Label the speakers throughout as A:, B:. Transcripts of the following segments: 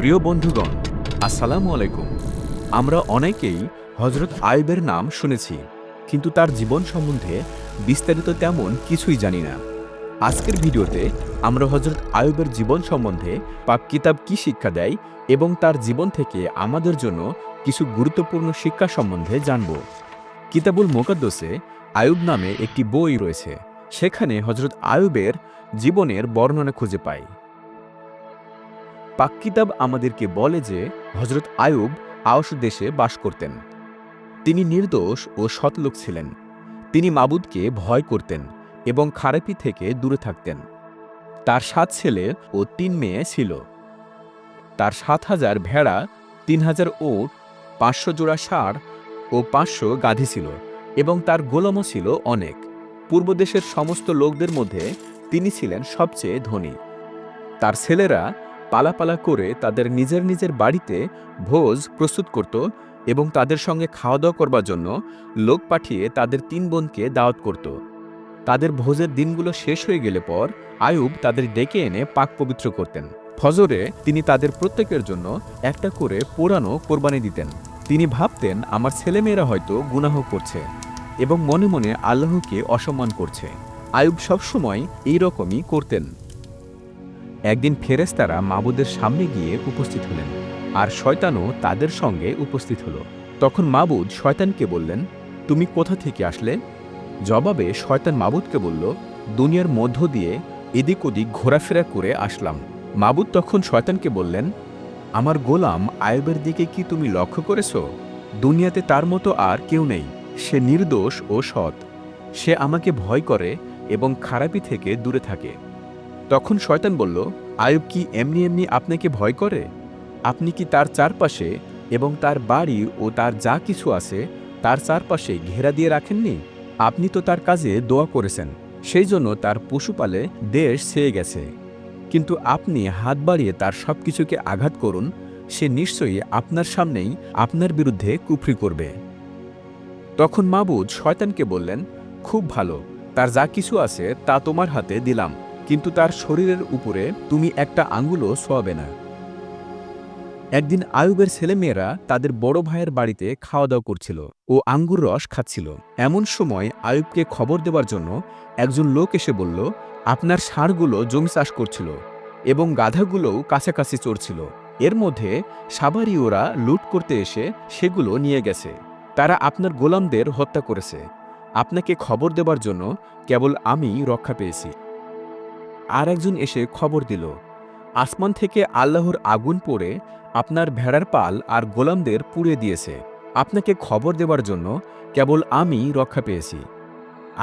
A: প্রিয় বন্ধুগণ, আসসালামু আলাইকুম। আমরা অনেকেই হজরত আয়ুবের নাম শুনেছি, কিন্তু তার জীবন সম্বন্ধে বিস্তারিত তেমন কিছুই জানি না। আজকের ভিডিওতে আমরা হজরত আয়ুবের জীবন সম্বন্ধে পাক কিতাব কি শিক্ষা দেয় এবং তার জীবন থেকে আমাদের জন্য কিছু গুরুত্বপূর্ণ শিক্ষা সম্বন্ধে জানব। কিতাবুল মোকাদ্দসে আয়ুব নামে একটি বই রয়েছে, সেখানে হজরত আয়ুবের জীবনের বর্ণনা খুঁজে পাই। পাক কিতাব আমাদেরকে বলে যে হজরত আয়ুব আওস দেশে বাস করতেন। তিনি নির্দোষ ও সৎলোক ছিলেন। তিনি মাবুদকে ভয় করতেন এবং খারাপি থেকে দূরে থাকতেন। তার সাত ছেলে ও তিন মেয়ে ছিল। তার সাত হাজার ভেড়া, তিন হাজার ওট, পাঁচশো জোড়া ষাঁড় ও পাঁচশো গাধি ছিল এবং তার গোলামও ছিল অনেক। পূর্বদেশের সমস্ত লোকদের মধ্যে তিনি ছিলেন সবচেয়ে ধনী। তার ছেলেরা পালাপালা করে তাদের নিজের নিজের বাড়িতে ভোজ প্রস্তুত করত এবং তাদের সঙ্গে খাওয়া দাওয়া করবার জন্য লোক পাঠিয়ে তাদের তিন বোনকে দাওয়াত করত। তাদের ভোজের দিনগুলো শেষ হয়ে গেলে পর আয়ুব তাদের ডেকে এনে পাক পবিত্র করতেন। ফজরে তিনি তাদের প্রত্যেকের জন্য একটা করে পোড়ানো কোরবানি দিতেন। তিনি ভাবতেন, আমার ছেলেমেয়েরা হয়তো গুনাহ করছে এবং মনে মনে আল্লাহকে অসম্মান করছে। আয়ুব সবসময় এই রকমই করতেন। একদিন ফেরেস্তারা মাবুদের সামনে গিয়ে উপস্থিত হলেন, আর শয়তানও তাদের সঙ্গে উপস্থিত হলো। তখন মাবুদ শয়তানকে বললেন, তুমি কোথা থেকে আসলে? জবাবে শয়তান মাবুদকে বলল, দুনিয়ার মধ্য দিয়ে এদিক ওদিক ঘোরাফেরা করে আসলাম। মাবুদ তখন শয়তানকে বললেন, আমার গোলাম আয়বের দিকে কি তুমি লক্ষ্য করেছ? দুনিয়াতে তার মতো আর কেউ নেই, সে নির্দোষ ও সৎ। সে আমাকে ভয় করে এবং খারাপি থেকে দূরে থাকে। তখন শয়তান বলল, আয়ুব কি এমনি এমনি আপনাকে ভয় করে? আপনি কি তার চারপাশে এবং তার বাড়ি ও তার যা কিছু আছে তার চারপাশে ঘেরা দিয়ে রাখেননি? আপনি তো তার কাজে দোয়া করেছেন, সেই জন্য তার পশুপালে দেশ ছেয়ে গেছে। কিন্তু আপনি হাত বাড়িয়ে তার সব কিছুকে আঘাত করুন, সে নিশ্চয়ই আপনার সামনেই আপনার বিরুদ্ধে কুফরি করবে। তখন মাবুদ শয়তানকে বললেন, খুব ভালো, তার যা কিছু আছে তা তোমার হাতে দিলাম। কিন্তু তার শরীরের উপরে তুমি একটা আঙ্গুলও সোয়াবে না। একদিন আয়ুবের ছেলেমেয়েরা তাদের বড় ভাইয়ের বাড়িতে খাওয়া দাওয়া করছিল ও আঙ্গুর রস খাচ্ছিল। এমন সময় আয়ুবকে খবর দেওয়ার জন্য একজন লোক এসে বলল, আপনার ষাঁড়গুলো জমি চাষ করছিল এবং গাধাগুলোও কাছাকাছি চড়ছিল। এর মধ্যে সাবারিওরা লুট করতে এসে সেগুলো নিয়ে গেছে। তারা আপনার গোলামদের হত্যা করেছে। আপনাকে খবর দেবার জন্য কেবল আমি রক্ষা পেয়েছি। আর একজন এসে খবর দিল, আসমান থেকে আল্লাহর আগুন পড়ে আপনার ভেড়ার পাল আর গোলামদের পুড়ে দিয়েছে। আপনাকে খবর দেবার জন্য কেবল আমি রক্ষা পেয়েছি।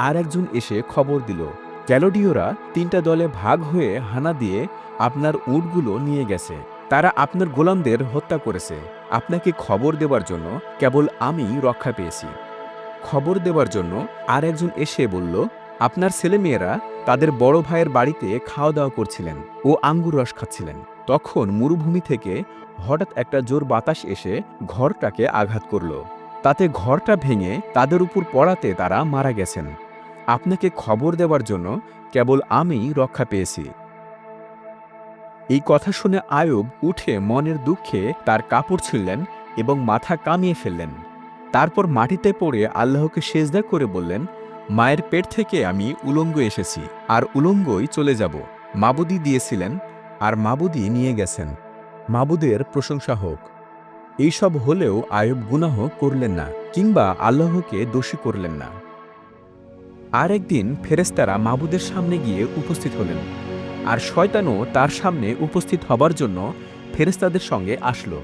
A: আর একজন এসে খবর দিল, ক্যালোডিওরা তিনটা দলে ভাগ হয়ে হানা দিয়ে আপনার উটগুলো নিয়ে গেছে। তারা আপনার গোলামদের হত্যা করেছে। আপনাকে খবর দেবার জন্য কেবল আমি রক্ষা পেয়েছি। খবর দেবার জন্য আর একজন এসে বলল আপনার ছেলেমেয়েরা তাদের বড় ভাইয়ের বাড়িতে খাওয়া দাওয়া করছিলেন ও আঙ্গুর রস খাচ্ছিলেন। তখন মরুভূমি থেকে হঠাৎ একটা জোর বাতাস এসে ঘরটাকে আঘাত করল। তাতে ঘরটা ভেঙে তাদের উপর পড়াতে তারা মারা গেছেন। আপনাকে খবর দেওয়ার জন্য কেবল আমি রক্ষা পেয়েছি। এই কথা শুনে আয়ুব উঠে মনের দুঃখে তার কাপড় ছিঁড়লেন এবং মাথা কামিয়ে ফেললেন। তারপর মাটিতে পড়ে আল্লাহকে সেজদা করে বললেন মায়ের পেট থেকে আমি উলঙ্গ এসেছি, আর উলঙ্গই চলে যাব। মাবুদি দিয়েছিলেন, আর মাবুদি নিয়ে গেছেন। মাবুদের প্রশংসা হোক। এইসব হলেও আয়ুব গুনাহ করলেন না, কিংবা আল্লাহকে দোষী করলেন না। আর একদিন ফেরেস্তারা মাবুদের সামনে গিয়ে উপস্থিত হলেন, আর শয়তানও তার সামনে উপস্থিত হবার জন্য ফেরেস্তাদের সঙ্গে আসলো।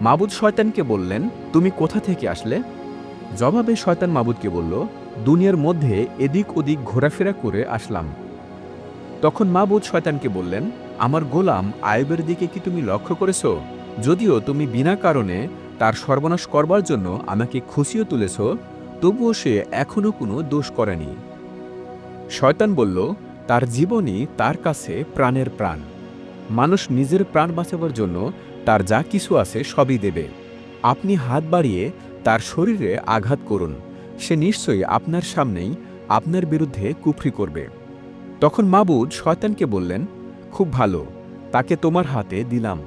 A: মাবুদ শয়তানকে বললেন, তুমি কোথা থেকে আসলে? জবাবে শয়তান মাবুদকে বলল দুনিয়ার মধ্যে এদিক ওদিক ঘোরাফেরা করে আসলাম। তখন মাবুদ শয়তানকে বললেন, আমার গোলাম আয়বের দিকে কি তুমি লক্ষ্য করেছ? যদিও তুমি বিনা কারণে তার সর্বনাশ করবার জন্য আমাকে খুশিও তুলেছ, তবুও সে এখনও কোনো দোষ করেনি। শয়তান বলল, তার জীবনই তার কাছে প্রাণের প্রাণ। মানুষ নিজের প্রাণ বাঁচাবার জন্য তার যা কিছু আছে সবই দেবে। আপনি হাত বাড়িয়ে তার শরীরে আঘাত করুন। সে নিশ্চয়ই আপনার সামনেই আপনার বিরুদ্ধে কুফরি করবে। তখন মাবুদ শয়তানকে বললেন, খুব ভালো, তাকে তোমার হাতে দিলাম,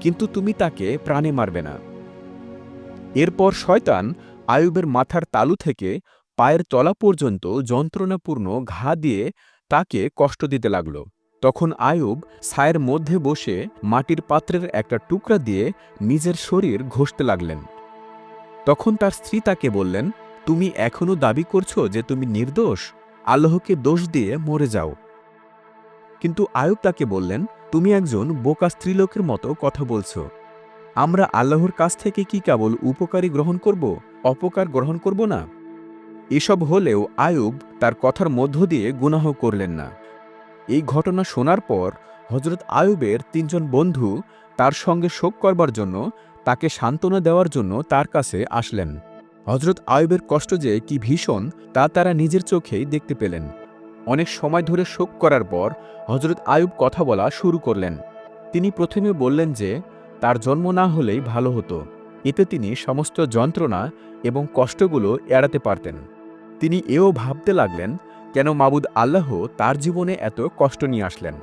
A: কিন্তু তুমি তাকে প্রাণে মারবে না। এরপর শয়তান আয়ুবের মাথার তালু থেকে পায়ের তলা পর্যন্ত যন্ত্রণাপূর্ণ ঘা দিয়ে তাকে কষ্ট দিতে লাগল। তখন আয়ুব ছায়ের মধ্যে বসে মাটির পাত্রের একটা টুকরা দিয়ে নিজের শরীর ঘষতে লাগলেন। তখন তার স্ত্রী তাকে বললেন তুমি এখনও দাবি করছ যে তুমি নির্দোষ? আল্লাহকে দোষ দিয়ে মরে যাও। কিন্তু আয়ুব তাকে বললেন, তুমি একজন বোকা স্ত্রীলোকের মতো কথা বলছ। আমরা আল্লাহর কাছ থেকে কি কেবল উপকারী গ্রহণ করব, অপকার গ্রহণ করব না? এসব হলেও আয়ুব তার কথার মধ্য দিয়ে গুনাহ করলেন না। এই ঘটনা শোনার পর হজরত আয়ুবের তিনজন বন্ধু তার সঙ্গে শোক করবার জন্য, তাকে সান্ত্বনা দেওয়ার জন্য তার কাছে আসলেন। হজরত আয়ুবের কষ্ট যে কি ভীষণ, তা তারা নিজের চোখেই দেখতে পেলেন। অনেক সময় ধরে শোক করার পর হজরত আয়ুব কথা বলা শুরু করলেন। তিনি প্রথমে বললেন যে, তার জন্ম না হলেই ভালো হতো। এতে তিনি সমস্ত যন্ত্রণা এবং কষ্টগুলো এড়াতে পারতেন। তিনি এও ভাবতে লাগলেন, কেন মাবুদ আল্লাহ তার জীবনে এত কষ্ট নিয়ে আসলেন?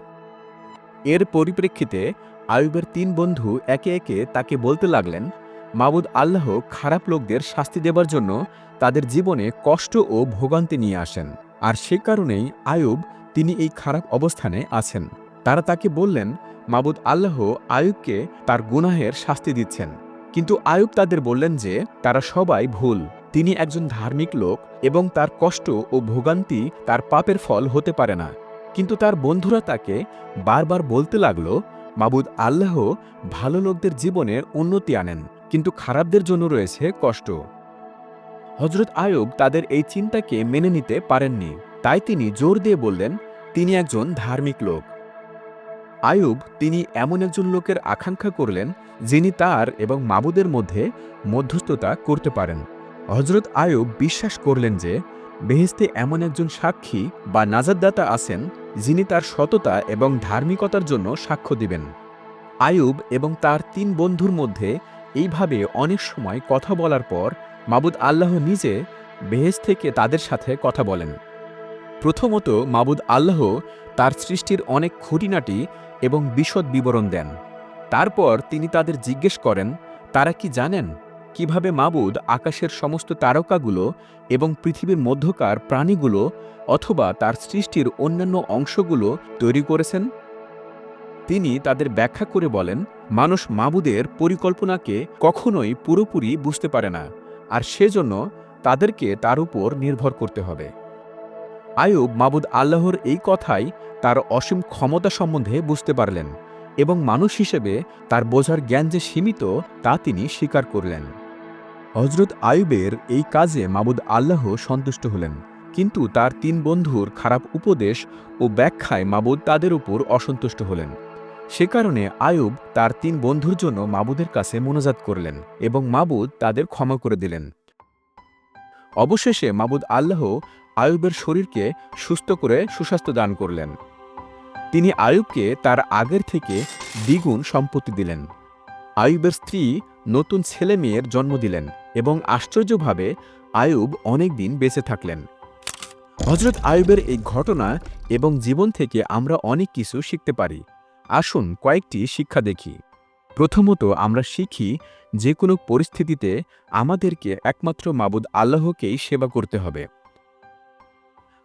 A: এর পরিপ্রেক্ষিতে আয়ুবের তিন বন্ধু একে একে তাকে বলতে লাগলেন মাবুদ আল্লাহ খারাপ লোকদের শাস্তি দেবার জন্য তাদের জীবনে কষ্ট ও ভোগান্তি নিয়ে আসেন। আর সে কারণেই আয়ুব তিনি এই খারাপ অবস্থানে আছেন। তারা তাকে বললেন, মাবুদ আল্লাহ আয়ুবকে তার গুনাহের শাস্তি দিচ্ছেন। কিন্তু আয়ুব তাদের বললেন যে, তারা সবাই ভুল। তিনি একজন ধার্মিক লোক এবং তার কষ্ট ও ভোগান্তি তার পাপের ফল হতে পারে না। কিন্তু তার বন্ধুরা তাকে বারবার বলতে লাগল, মাবুদ আল্লাহ ভালো লোকদের জীবনে উন্নতি আনেন। কিন্তু খারাপদের জন্য রয়েছে কষ্ট। হজরত আয়ুব তাদের এই চিন্তাকে মেনে নিতে পারেননি। তাই তিনি জোর দিয়ে বললেন, তিনি একজন ধার্মিক লোক। আয়ুব তিনি এমন একজন লোকের আকাঙ্ক্ষা করলেন, যিনি তার এবং মাবুদের মধ্যে মধ্যস্থতা করতে পারেন। হজরত আয়ুব বিশ্বাস করলেন যে বেহেস্তে এমন একজন সাক্ষী বা নাজাদদাতা আছেন, যিনি তার সততা এবং ধার্মিকতার জন্য সাক্ষ্য দিবেন। আয়ুব এবং তার তিন বন্ধুর মধ্যে এইভাবে অনেক সময় কথা বলার পর মাবুদ আল্লাহ নিজে বেহেস থেকে তাদের সাথে কথা বলেন। প্রথমত মাবুদ আল্লাহ তার সৃষ্টির অনেক খুঁটিনাটি এবং বিশদ বিবরণ দেন। তারপর তিনি তাদের জিজ্ঞেস করেন, তারা কি জানেন কীভাবে মাবুদ আকাশের সমস্ত তারকাগুলো এবং পৃথিবীর মধ্যকার প্রাণীগুলো অথবা তার সৃষ্টির অন্যান্য অংশগুলো তৈরি করেছেন? তিনি তাদের ব্যাখ্যা করে বলেন, মানুষ মাবুদের পরিকল্পনাকে কখনোই পুরোপুরি বুঝতে পারে না, আর সেজন্য তাদেরকে তার উপর নির্ভর করতে হবে। আয়ুব মাবুদ আল্লাহর এই কথাই তার অসীম ক্ষমতা সম্বন্ধে বুঝতে পারলেন এবং মানুষ হিসেবে তার বোঝার জ্ঞান যে সীমিত, তা তিনি স্বীকার করলেন। হজরত আয়ুবের এই কাজে মাবুদ আল্লাহ সন্তুষ্ট হলেন, কিন্তু তার তিন বন্ধুর খারাপ উপদেশ ও ব্যাখ্যায় মাবুদ তাদের উপর অসন্তুষ্ট হলেন। সে কারণে আয়ুব তার তিন বন্ধুর জন্য মাবুদের কাছে মনোজাত করলেন এবং মাবুদ তাদের ক্ষমা করে দিলেন। অবশেষে মাবুদ আল্লাহ আয়ুবের শরীরকে সুস্থ করে সুস্বাস্থ্য দান করলেন। তিনি আয়ুবকে তার আগের থেকে দ্বিগুণ সম্পত্তি দিলেন। আয়ুবের স্ত্রী নতুন ছেলে মেয়ের জন্ম দিলেন এবং আশ্চর্যভাবে আয়ুব অনেক দিন বেঁচে থাকলেন। হজরত আয়ুবের এই ঘটনা এবং জীবন থেকে আমরা অনেক কিছু শিখতে পারি। আসুন কয়েকটি শিক্ষা দেখি। প্রথমত আমরা শিখি যে কোনো পরিস্থিতিতে আমাদেরকে একমাত্র মাবুদ আল্লাহকেই সেবা করতে হবে।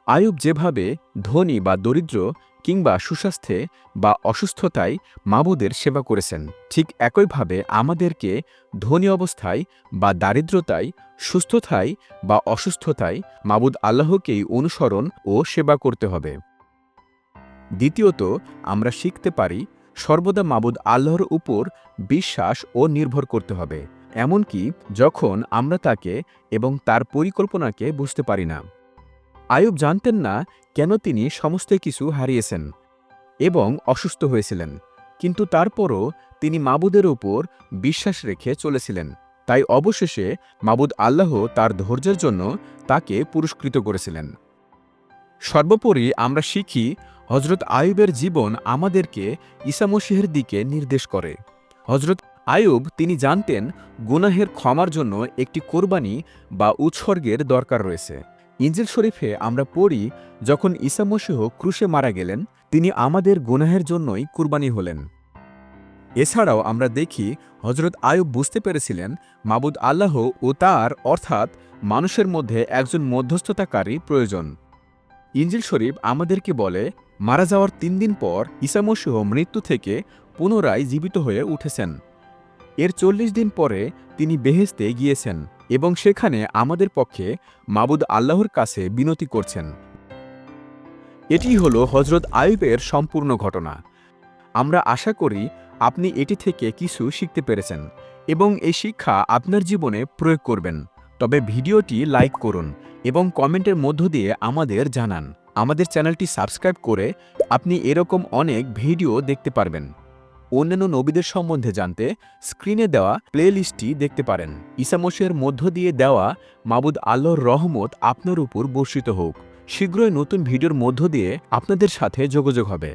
A: আয়ুব যেভাবে ধনী বা দরিদ্র কিংবা সুস্বাস্থ্যে বা অসুস্থতায় মাবুদের সেবা করেছেন, ঠিক একইভাবে আমাদেরকে ধনী অবস্থায় বা দারিদ্রতায়, সুস্থতায় বা অসুস্থতায় মাবুদ আল্লাহকেই অনুসরণ ও সেবা করতে হবে। দ্বিতীয়ত, আমরা শিখতে পারি সর্বদা মাবুদ আল্লাহর উপর বিশ্বাস ও নির্ভর করতে হবে। এমনকি যখন আমরা তাকে এবং তার পরিকল্পনাকে বুঝতে পারি না। আয়ুব জানতেন না কেন তিনি সমস্ত কিছু হারিয়েছেন এবং অসুস্থ হয়েছিলেন। কিন্তু তারপরও তিনি মাবুদের উপর বিশ্বাস রেখে চলেছিলেন। তাই অবশেষে মাবুদ আল্লাহ তার ধৈর্যের জন্য তাকে পুরস্কৃত করেছিলেন। সর্বোপরি আমরা শিখি হজরত আয়ুবের জীবন আমাদেরকে ইসামসিহের দিকে নির্দেশ করে। হজরত আয়ুব তিনি জানতেন গুনাহের ক্ষমার জন্য একটি কোরবানি বা উৎসর্গের দরকার রয়েছে। ইঞ্জিল শরীফে আমরা পড়ি, যখন ঈসামসিহ ক্রুশে মারা গেলেন, তিনি আমাদের গুনাহের জন্যই কুরবানি হলেন। এছাড়াও আমরা দেখি হজরত আয়ুব বুঝতে পেরেছিলেন মাবুদ আল্লাহ ও তার অর্থাৎ মানুষের মধ্যে একজন মধ্যস্থতাকারী প্রয়োজন। ইঞ্জিল শরীফ আমাদেরকে বলে মারা যাওয়ার তিন দিন পর ঈসামসীহ মৃত্যু থেকে পুনরায় জীবিত হয়ে উঠেছেন। এর চল্লিশ দিন পরে তিনি বেহেস্তে গিয়েছেন এবং সেখানে আমাদের পক্ষে মাবুদ আল্লাহর কাছে বিনতি করছেন। এটি হল হজরত আয়ুবের সম্পূর্ণ ঘটনা। আমরা আশা করি আপনি এটি থেকে কিছু শিখতে পেরেছেন এবং এই শিক্ষা আপনার জীবনে প্রয়োগ করবেন। তবে ভিডিওটি লাইক করুন এবং কমেন্টের মধ্য দিয়ে আমাদের জানান। আমাদের চ্যানেলটি সাবস্ক্রাইব করে আপনি এরকম অনেক ভিডিও দেখতে পারবেন। অন্যান্য নবীদের সম্বন্ধে জানতে স্ক্রিনে দেওয়া প্লেলিস্টটি দেখতে পারেন। ইসামসের মধ্য দিয়ে দেওয়া মাবুদ আল্লাহর রহমত আপনার উপর বর্ষিত হোক। শীঘ্রই নতুন ভিডিওর মধ্য দিয়ে আপনাদের সাথে যোগাযোগ হবে।